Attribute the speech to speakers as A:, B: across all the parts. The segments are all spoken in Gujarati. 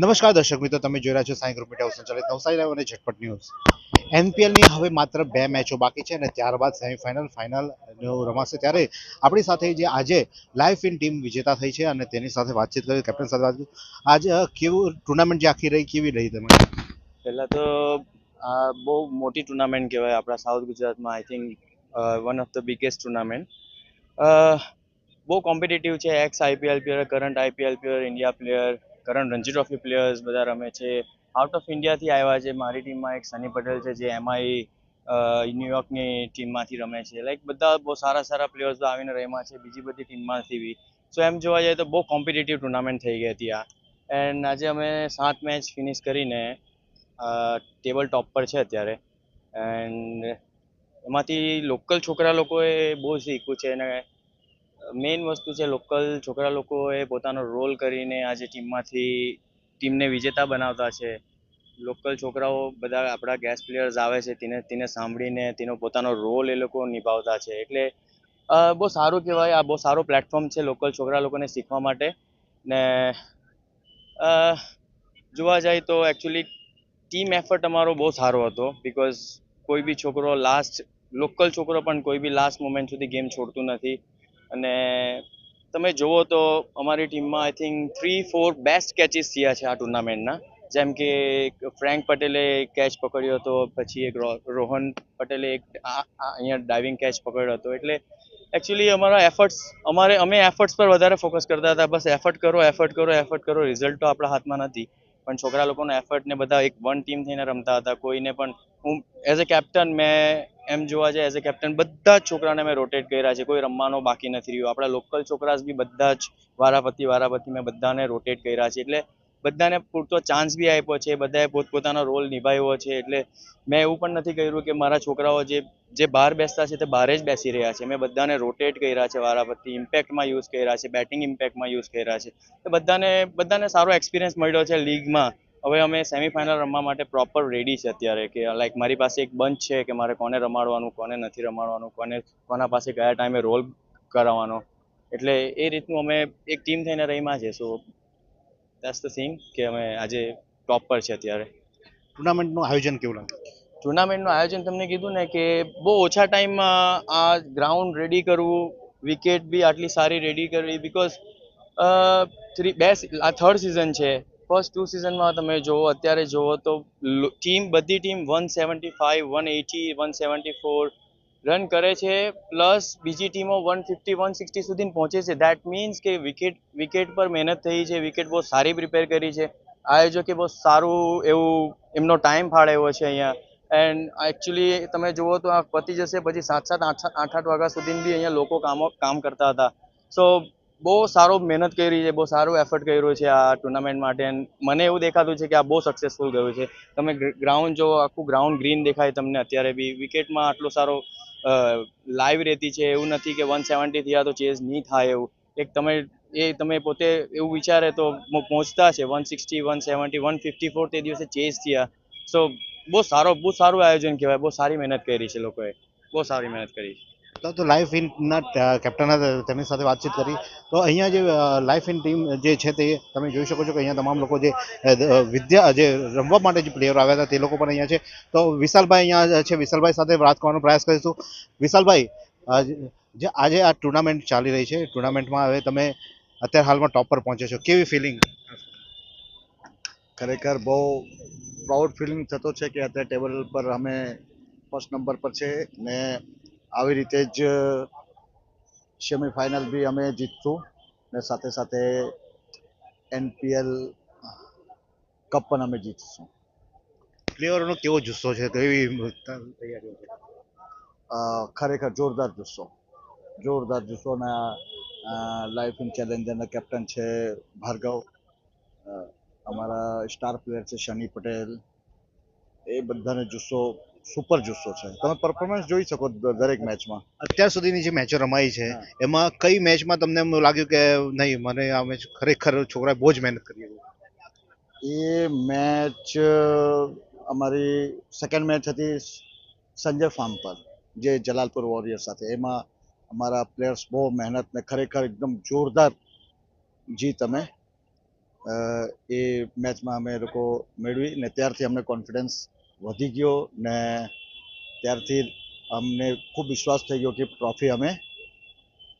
A: નમસ્કાર દર્શક મિત્રો, તમે જોઈ રહ્યા છો સાઈ ગ્રુપ મીડિયા સંચાલિત નવસારી લાઈવ અને ઝટપટ ન્યૂઝ. એનપીએલની હવે માત્ર બે મેચો બાકી છે અને ત્યારબાદ સેમીફાઇનલ ફાઇનલ રમાશે ત્યારે આપણી સાથે જે આજે લાઈફ ઇન ટીમ વિજેતા થઈ છે અને તેની સાથે વાતચીત કરી કેપ્ટન સાથે વાત આજે કેવું ટુર્નામેન્ટ જે આખી રહી, કેવી રહી તમે
B: પહેલાં તો, આ, બહુ મોટી ટુર્નામેન્ટ કહેવાય આપણા સાઉથ ગુજરાતમાં I think one of the biggest tournament. બહુ કોમ્પિટિટિવ છે ex IPL player current IPL player India player current Ranji trophy players બધા રમે છે. આઉટ ઓફ ઇન્ડિયાથી આવ્યા છે. મારી ટીમમાં એક સની પટેલ છે, જે એમઆઈ ન્યુયોર્કની ટીમમાંથી રમે છે. લાઈક બધા બહુ સારા સારા પ્લેયર્સ આવીને રમ્યા છે, બીજી બધી ટીમમાંથી બી. સો એમ જોવા જઈએ તો બહુ કોમ્પિટિટિવ ટુર્નામેન્ટ થઈ ગઈ હતી આ. એન્ડ આજે અમે સાત મેચ ફિનિશ કરીને ટેબલ ટોપ પર છે અત્યારે. એન્ડ એમાંથી લોકલ છોકરા લોકોએ બહુ શીખ્યું છે. અને મેઇન વસ્તુ છે લોકલ છોકરા લોકોએ પોતાનો રોલ કરીને આજે ટીમમાંથી ટીમને વિજેતા બનાવતા છે. લોકલ છોકરાઓ બધા આપણા ગેસ્ટ પ્લેયર્સ આવે છે, તેને તેને સાંભળીને તેનો પોતાનો રોલ એ લોકો નિભાવતા છે. એટલે બહુ સારું કહેવાય, આ બહુ સારો પ્લેટફોર્મ છે લોકલ છોકરા લોકોને શીખવા માટે. ને જોવા જાય તો એકચ્યુઅલી ટીમ એફર્ટ અમારો બહુ સારો હતો બીકોઝ કોઈ બી છોકરો લાસ્ટ લોકલ છોકરો પણ કોઈ બી લાસ્ટ મોમેન્ટ સુધી ગેમ છોડતું નથી. અને તમે જુઓ તો અમારી ટીમમાં I think three four best catches થયા છે આ ટુર્નામેન્ટના જેમ કે એક ફ્રેન્ક પટેલે કેચ પકડ્યો હતો, પછી એક રોહન પટેલે એક અહીંયા ડાઇવિંગ કેચ પકડ્યો હતો. એટલે એકચ્યુઅલી અમારા એફર્ટ્સ અમારે, અમે એફર્ટ્સ પર વધારે ફોકસ કરતા હતા. બસ એફર્ટ કરો એફર્ટ કરો એફર્ટ કરો. રિઝલ્ટ તો આપણા હાથમાં નથી. પણ છોકરા લોકોનો એફર્ટ ને બધા એક વન ટીમ થઈને રમતા હતા. કોઈને પણ હું એઝ અ કેપ્ટન મેં એમ જોવા જાય એઝ અ કેપ્ટન બધા જ છોકરાને મેં રોટેટ કર્યા છે. કોઈ રમવાનો બાકી નથી રહ્યું. આપણા લોકલ છોકરા બી બધા જ વારાફરતી વારાફરતી મેં બધાને રોટેટ કર્યા છે. એટલે બધાને પૂરતો ચાન્સ બી આપ્યો છે. બધાએ પોતપોતાનો રોલ નિભાવ્યો છે. એટલે મેં એવું પણ નથી કર્યું કે મારા છોકરાઓ જે જે બહાર બેસતા છે તે બહાર જ બેસી રહ્યા છે. મેં બધાને રોટેટ કર્યા છે વારાફરતી ઇમ્પેક્ટમાં યુઝ કર્યા છે. બેટિંગ ઇમ્પેક્ટમાં યુઝ કર્યા છે. તો બધાને બધાને સારો એક્સપિરિયન્સ મળ્યો છે લીગમાં હવે અમે સેમિફાઇનલ રમવા માટે પ્રોપર રેડી છે અત્યારે કે લાઈક મારી પાસે એક બંચ છે કે મારે કોને રમાડવાનું કોને નથી રમાડવાનું કોને કોના પાસે કયા ટાઈમે રોલ કરાવવાનો. એટલે એ રીતનું અમે એક ટીમ થઈને રહીમાં છે સો દેટ્સ ધ થિંગ કે અમે આજે ટોપ પર છે અત્યારે.
A: ટુર્નામેન્ટનું આયોજન કેવું લાગે?
B: ટુર્નામેન્ટનું આયોજન તમને કીધું ને કે બહુ ઓછા ટાઈમમાં આ ગ્રાઉન્ડ રેડી કરવું વિકેટ બી આટલી સારી રેડી કરવી બીકોઝ થ્રી બે આ થર્ડ સિઝન છે. ફર્સ્ટ ટુ સિઝનમાં તમે જુઓ અત્યારે જુઓ તો ટીમ બધી team one seventy five one eighty one seventy four run કરે છે પ્લસ બીજી ટીમો વન ફિફ્ટી વન સિક્સટી સુધી પહોંચે છે. દેટ મીન્સ કે વિકેટ વિકેટ પર મહેનત થઈ છે વિકેટ બહુ સારી પ્રિપેર કરી છે. આયોજકે બહુ સારું એવું એમનો ટાઈમ ફાળવ્યો છે અહીંયા. એન્ડ એકચ્યુઅલી તમે જુઓ તો આ પતી જશે, પછી સાત સાત, આઠ આઠ આઠ વાગ્યા સુધી બી અહીંયા લોકો કામો કામ કરતા હતા. સો બહુ સારો મહેનત કરી છે, બહુ સારું એફર્ટ કર્યો છે આ ટુર્નામેન્ટ માટે. મને એવું દેખાતું છે કે આ બહુ સક્સેસફુલ ગયું છે. તમે ગ્રાઉન્ડ જો આખું ગ્રાઉન્ડ ગ્રીન દેખાય તમને અત્યારે બી. વિકેટમાં આટલો સારો લાઈવ રહેતી છે. એવું નથી કે વન સેવન્ટી થયા તો ચેઝ નહીં થાય એવું. એક તમે, એ તમે પોતે એવું વિચારે તો પહોંચતા છે one sixty one seventy one fifty four તે દિવસે ચેઝ થયા. સો બહુ સારો, બહુ સારું આયોજન કહેવાય. બહુ સારી મહેનત કરી છે લોકોએ. બહુ સારી મહેનત કરી છે.
A: તો લાઈફ ઇનના કેપ્ટન તેમની સાથે વાતચીત કરી. તો અહીંયા જે લાઈફ ઇન ટીમ જે છે તે તમે જોઈ શકો છો કે અહીંયા તમામ લોકો જે વિદ્યા, જે રમવા માટે જે પ્લેયરો આવ્યા હતા તે લોકો પણ અહીંયા છે. તો વિશાલભાઈ અહીંયા છે, વિશાલભાઈ સાથે વાત કરવાનો પ્રયાસ કરીશું. વિશાલભાઈ જે આજે આ ટુર્નામેન્ટ ચાલી રહી છે ટુર્નામેન્ટમાં હવે તમે અત્યારે હાલમાં ટોપ પર પહોંચે છો. કેવી ફિલિંગ
C: ખરેખર બહુ પ્રાઉડ ફિલિંગ થતો છે કે અત્યારે ટેબલ પર અમે ફર્સ્ટ નંબર પર છે ને આવી રીતે જ સેમિફાઇનલ બી અમે જીતશું ને સાથે સાથે એનપીએલ કપ પણ અમે જીતશું.
A: પ્લેયરોનો કેવો જુસ્સો છે? કેવી તૈયારીઓ છે?
C: ખરેખર જોરદાર જુસ્સો. જોરદાર જુસ્સો ને લાઈફ ઇન ચેલેન્જરના કેપ્ટન છે ભાર્ગવ. અમારા સ્ટાર પ્લેયર છે શની પટેલ. એ બધાને જુસ્સો સુપર જુસ્સો છે. તમે પરફોર્મન્સ જોઈ શકો દરેક મેચમાં
A: અત્યાર સુધીની જે મેચો રમાઈ છે એમાં કઈ મેચમાં તમને એમ લાગ્યું કે નહીં મને આ મેચ ખરેખર છોકરાએ બહુ જ મહેનત કરી
C: એ મેચ અમારી સેકન્ડ મેચ હતી સંજય ફાર્મ પર જે જલાલપુર વોરિયર સાથે. એમાં અમારા પ્લેયર્સ બહુ મહેનત ને ખરેખર એકદમ જોરદાર જીત અમે એ મેચમાં અમે લોકો મેળવી ને ત્યારથી અમને કોન્ફિડન્સ વધી ગયો ને ત્યારથી અમને ખૂબ વિશ્વાસ થઈ ગયો કે ટ્રોફી અમે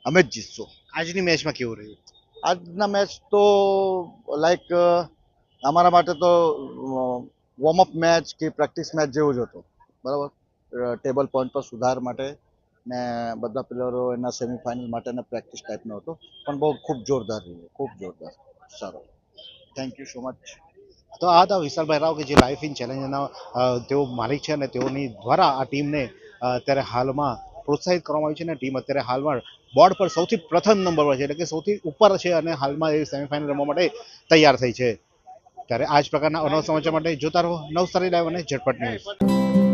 C: અમે જ જીતશું.
A: આજની મેચમાં કેવું રહ્યું?
C: આજના મેચ તો લાઈક અમારા માટે તો વોર્મઅપ મેચ કે પ્રેક્ટિસ મેચ જેવું જ હતું. બરાબર? ટેબલ પોઈન્ટ પર સુધાર માટે ને બધા પ્લેયરો એના સેમિફાઇનલ માટેના પ્રેક્ટિસ ટાઈપનો હતો. પણ બહુ ખૂબ જોરદાર રહ્યું. ખૂબ જોરદાર. સારો. થેન્ક યુ સો મચ
A: તો આ હતા વિશાલભાઈ રાવ કે જે લાઈફ ઇન ચેલેન્જના તેઓ માલિક છે અને તેઓની દ્વારા આ ટીમને અત્યારે હાલમાં પ્રોત્સાહિત કરવામાં આવી છે અને ટીમ અત્યારે હાલમાં બોર્ડ પર સૌથી પ્રથમ નંબર પર છે, એટલે કે સૌથી ઉપર છે અને હાલમાં એ સેમિફાઇનલ રમવા માટે તૈયાર થઈ છે. ત્યારે આ જ પ્રકારના અનવ સમાચાર માટે જોતા રહો નવસારી લાઈવ અને ઝટપટ ન્યૂઝ.